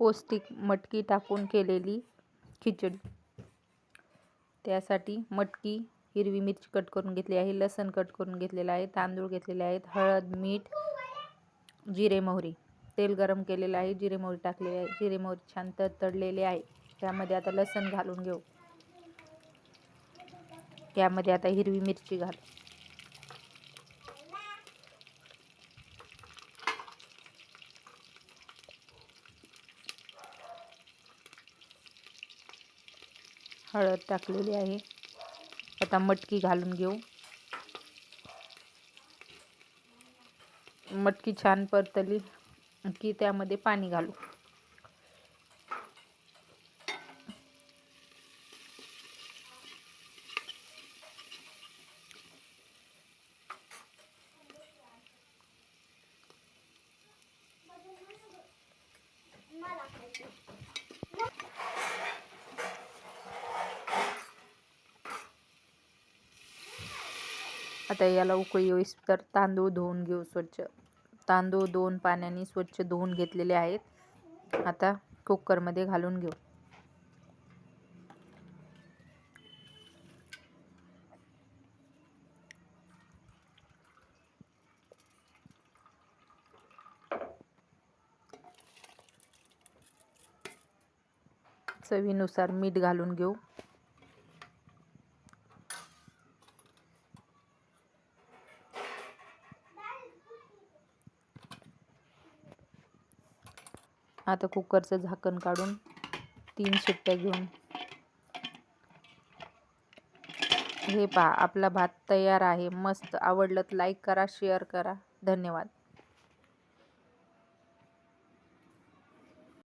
पौष्टिक मटकी टाकून केलेली खिचडी. त्यासाठी मटकी हिरवी मिरची कट करून घेतली आहे लसण कट करून घेतलेलं आहे तांदूळ घेतलेले आहेत हळद मीठ जिरे मोहरी. तेल गरम केलेलं आहे जिरे मोहरी टाकलेली आहे जिरे मोहरी छान तडलेले आहे. त्यामध्ये आता लसण घालून घेऊ. त्यामध्ये आता हिरवी मिरची घाल. हळद टाकलेली आहे. आता मटकी घालून घेऊ. मटकी छान परतली की त्यामध्ये पाणी घालू. आता याला उकळी येईस तर तांदूळ धुवून घेऊ स्वच्छ. तांदूळ दोन पाण्याने स्वच्छ धुवून घेतलेले आहेत. आता कुकरमध्ये घालून घेऊ. चवीनुसार मीठ घालून घेऊ. आता कुकरचं झाकण काढून तीन शिट्ट्या घेऊन. हे पहा आपला भात तयार आहे. मस्त आवडलं तर लाईक करा शेअर करा. धन्यवाद.